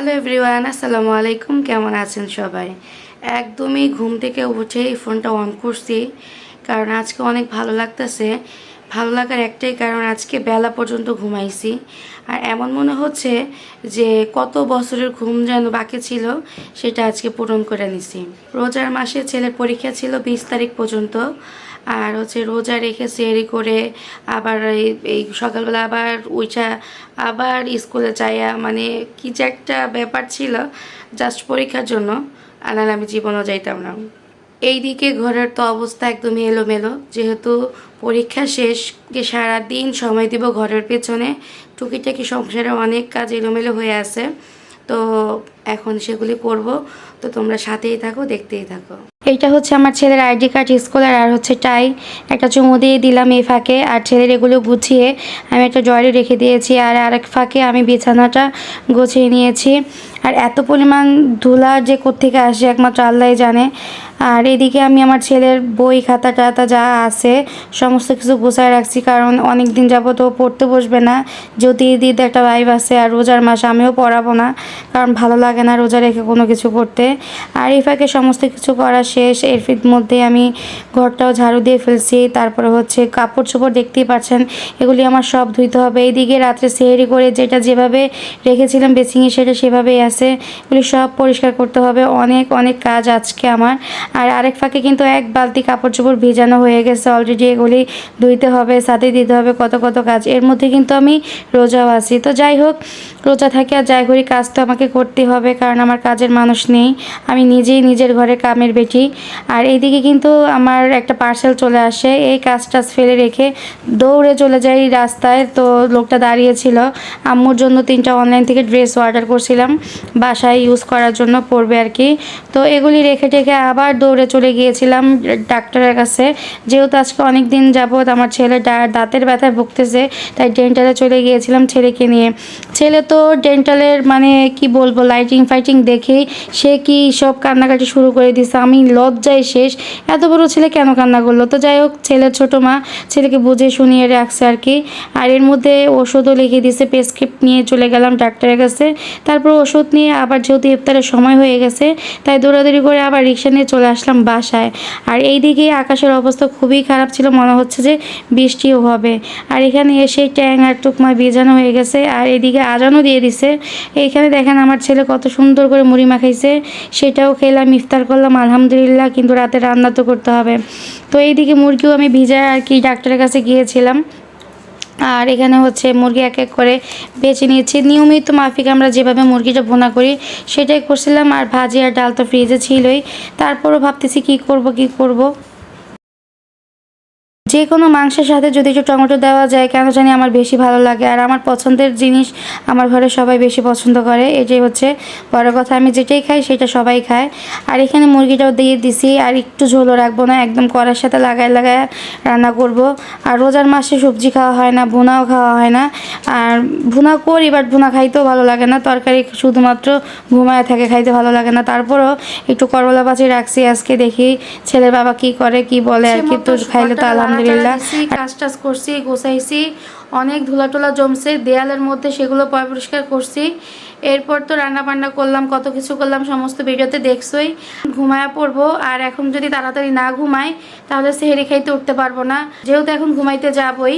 Hello everyone, আসসালামু আলাইকুম। কেমন আছেন সবাই? একদমই ঘুম থেকে উঠে এই ফোনটা অন করছি, কারণ আজকে অনেক ভালো লাগতেছে। ভালো লাগার একটাই কারণ, আজকে বেলা পর্যন্ত ঘুমাইছি। আর এমন মনে হচ্ছে যে কত বছরের ঘুম যেন বাকি ছিল, সেটা আজকে পূরণ করে নিছি। রোজার মাসে ছেলের পরীক্ষা ছিল বিশ তারিখ পর্যন্ত। আর হচ্ছে রোজা রেখে সেরি করে আবার এই- সকালবেলা আবার উইচা আবার স্কুলে যাইয়া মানে কি যে একটা ব্যাপার ছিল জাস্ট পরীক্ষার জন্য, আর আমি জীবনও যাইতাম না। এইদিকে ঘরের তো অবস্থা একদমই এলোমেলো, যেহেতু পরীক্ষা শেষ যে সারাদিন সময় দিব ঘরের পেছনে, টুকিটাকি সংসারে অনেক কাজ এলোমেলো হয়ে আছে। তো এখন সেগুলি করব তো তোমরা সাথেই থাকো, দেখতেই থাকো। এইটা হচ্ছে আমার ছেলের আইডি কার্ড স্কুলের, আর হচ্ছে টাই। একটা চুমু দিয়ে দিলাম এই ফাঁকে, আর ছেলের এগুলো গুছিয়ে আমি একটা ড্রয়ারে রেখে দিয়েছি, আর আরেক ফাঁকে আমি বিছানাটা গুছিয়ে নিয়েছি। আর এত পরিমাণ ধুলা যে কোত্থেকে আসে একমাত্র আল্লাহ জানে। আর এদিকে আমি আমার ছেলের বই, খাতা টাতা যা আছে, সমস্ত কিছু গুছায় রাখছি, কারণ অনেক দিন যাবত ও পড়তে বসবে না। যদি ঈদ একটা ভাইব আছে, আর রোজার মাস আমিও পড়াবো না, কারণ ভালো লাগে না রোজা রেখে কোনো কিছু করতে। আর এই ফাঁকে সমস্ত কিছু করা শেষ। এর মধ্যে আমি ঘরটাও ঝাড়ু দিয়ে ফেলছি। তারপরে হচ্ছে কাপড় চোপড় দেখতেই পাচ্ছেন এগুলি আমার সব ধুইতে হবে। এইদিকে রাত্রে সেহেরি করে যেটা যেভাবে রেখেছিলাম, বেসিংয়ে সেটা সেভাবেই আছে। এগুলি সব পরিষ্কার করতে হবে। অনেক অনেক কাজ আজকে আমার। আর আরেক ফাঁকে কিন্তু এক বালতি কাপড় চোপড় ভিজানো হয়ে গেছে অলরেডি এগুলি ধুইতে হবে, সাথে দিতে হবে কত কত কাজ। এর মধ্যে কিন্তু আমি রোজাও আছি। তো যাই হোক, রোজা থাকে আর যাই করি, কাজ তো আমাকে করতে হবে। কারণ আমার কাজের মানুষ নেই। আমি নিজেই নিজের ঘরে কামের বেটি। আর এইদিকে কিন্তু আমার একটা পার্সেল চলে আসে। এই কাজ টাজ ফেলে রেখে দৌড়ে চলে যাই রাস্তায়। তো লোকটা দাঁড়িয়েছিল। আম্মুর জন্য তিনটা অনলাইন থেকে ড্রেস অর্ডার করছিলাম। বাসায় ইউজ করার জন্য পড়বে আর কি। তো এগুলি রেখে টেখে আবার দৌড়ে চলে গিয়েছিলাম ডাক্তারের কাছে। যেহেতু আজকে অনেক দিন যাবৎ আমার ছেলে দাঁতের ব্যথায় ভুগতেছে, তাই ডেন্টালে চলে গিয়েছিলাম ছেলেকে নিয়ে। ছেলে তো ডেন্টালের মানে কি বলব লাইটিং ফাইটিং ফাইটিং দেখে সে কি সব কান্নাকাটি শুরু করে দিছে? আমি লজ্জায় শেষ। এত বড় ছেলে কেন কান্না করল? তো যাই হোক ছেলের ছোটো মা, ছেলেকে বুঝে শুনিয়ে রাখছে আর কি। আর এর মধ্যে ওষুধও লিখে দিছে প্রেসক্রিপ্ট নিয়ে চলে গেলাম ডাক্তারের কাছে। তারপর ওষুধ নিয়ে আবার যেহেতু ইফতারের সময় হয়ে গেছে, তাই দৌড়াদৌড়ি করে আবার রিক্সা নিয়ে চলে আসলাম বাসায়। আর এই দিকে আকাশের অবস্থা খুবই খারাপ ছিল, মনে হচ্ছে যে বৃষ্টিও হবে। আর এখানে এসে ট্যাং আর টুকমা ভিজানো হয়ে গেছে, আর এদিকে আজানও দিয়ে দিছে। এইখানে দেখেন আমার ছেলে কত সুন্দর করে মুড়ি মাখাইছে, সেটাও খেলাম, ইফতার করলাম, আলহামদুলিল্লাহ, কিন্তু রাতে রান্না তো করতে হবে। তো এইদিকে মুরগিও আমি ভিজায় আর কি ডাক্তারের কাছে গিয়েছিলাম। আর এখানে হচ্ছে মুরগি এক এক করে বেছে নিয়েছি। নিয়মিত মাফিক আমরা যেভাবে মুরগিটা ভুনা করি, সেটাই করছিলাম। আর ভাজি আর ডাল তো ফ্রিজে ছিলই। তারপরও ভাবতেছি কি করব কি করব? যে কোনো মাংসের সাথে যদি একটু টমেটো দেওয়া যায় কেন জানি আমার বেশি ভালো লাগে। আর আমার পছন্দের জিনিস আমার ঘরে সবাই বেশি পছন্দ করে এটাই হচ্ছে বড় কথা। আমি যেটাই খাই সেটা সবাই খায়। আর এখানে মুরগিটাও দিয়ে দিছি আর একটু ঝোলও রাখব না একদম কড়ার সাথে লাগায় লাগায় রান্না করব। আর রোজার মাসে সবজি খাওয়া হয় না ভুনাও খাওয়া হয় না। আর ভুনা করি বাট ভুনা খাইতেও ভালো লাগে না। তরকারি শুধুমাত্র ঘুমায় থাকে খাইতে ভালো লাগে না। তারপরও একটু করলা বাজি রাখছি আজকে দেখি ছেলের বাবা কি করে কি বলে আর কি তো খাইলে তো আলহামদুলিল্লাহ কাজ টাজ করছি গোছাইছি অনেক ধুলা টোলা জমছে দেয়ালের মধ্যে সেগুলো পয় পরিষ্কার করছি। এরপর তো রান্না বান্না করলাম কত কিছু করলাম সমস্ত ভিডিওতে দেখছই। ঘুমায়া পড়ব আর এখন যদি তাড়াতাড়ি না ঘুমাই তাহলে সেহেরি খাইতে উঠতে পারব না। যেহেতু এখন ঘুমাইতে যাবই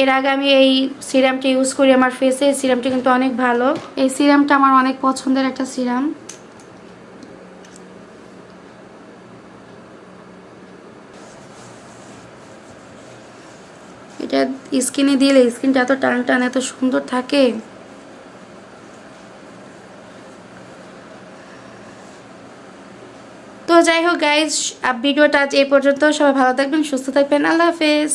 এর আগে আমি এই সিরামটা ইউজ করি আমার ফেসে এই সিরামটা কিন্তু অনেক ভালো। এই সিরামটা আমার অনেক পছন্দের একটা সিরাম। এটা স্কিনে দিলে স্কিনটা এত টান টান এত সুন্দর থাকে। তো যাই হোক গাইজ ভিডিওটা আজ এই পর্যন্ত। সবাই ভালো থাকবেন, সুস্থ থাকবেন। আল্লাহ হাফেজ।